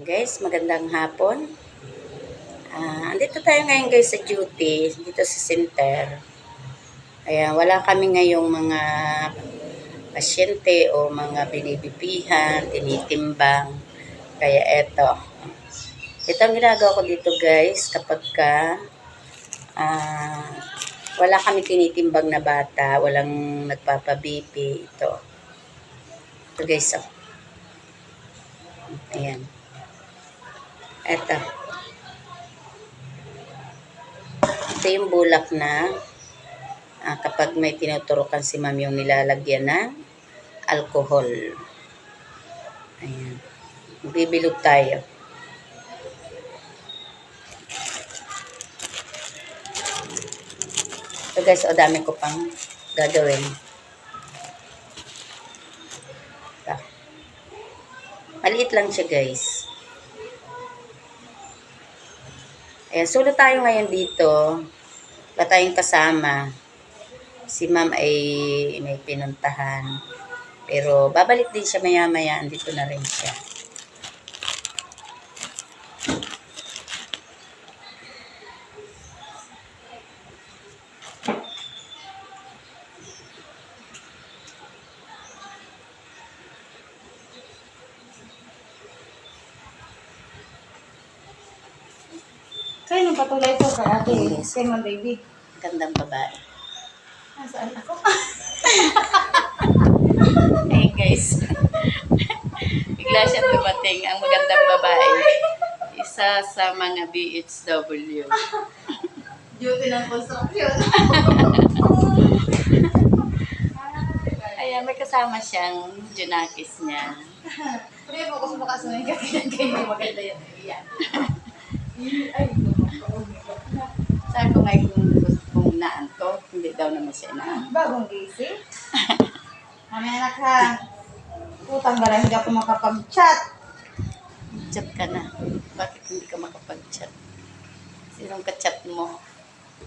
Guys, magandang hapon. Ah, andito tayo ngayon guys sa duty, dito sa center. Kaya wala kami ngayong mga pasyente o mga binibipihan, tinitimbang. Kaya eto. Ito ang ginagawa ko dito guys kapag ka ah, wala kami tinitimbang na bata, walang nagpapabipi. Ito. Ito guys, oh. Ayan. Eto. Ito yung bulak na ah, kapag may tinuturukan si ma'am yung nilalagyan ng alcohol. Ayan. Bibilog tayo. So guys, o dami ko pang gagawin. Ito. Maliit lang siya guys. Ayan, solo tayo ngayon dito. Wala tayong kasama. Si ma'am ay may pinuntahan. Pero babalik din siya maya-maya. Andito na rin siya. Sa'yo nung patulay ko kay ate, Yes. kay Ma'am Baby. Gandang babae. Nasaan ako? Hey guys. Bigla siya dumating ang magandang babae. Isa sa mga BHW. Duty ng construction. Ayan, may kasama siyang junakis niya. Ako sumakas na yung kakilan kayo hindi maganda yan. Sabi ko nga kung gusto kong naanto, hindi daw naman siya inaanto. bagong gising. Mamaya anak ha. Putang gara, hindi ako makapag-chat. Chat ka na. Bakit hindi ka makapag-chat? Sinong ka-chat mo?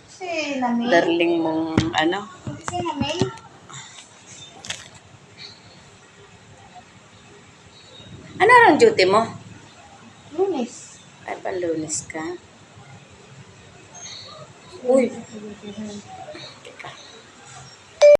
Si Nami. Darling mong ano? Si Nami. Ano ang duty mo? Lunes. Ay, panlunes ka. Uy,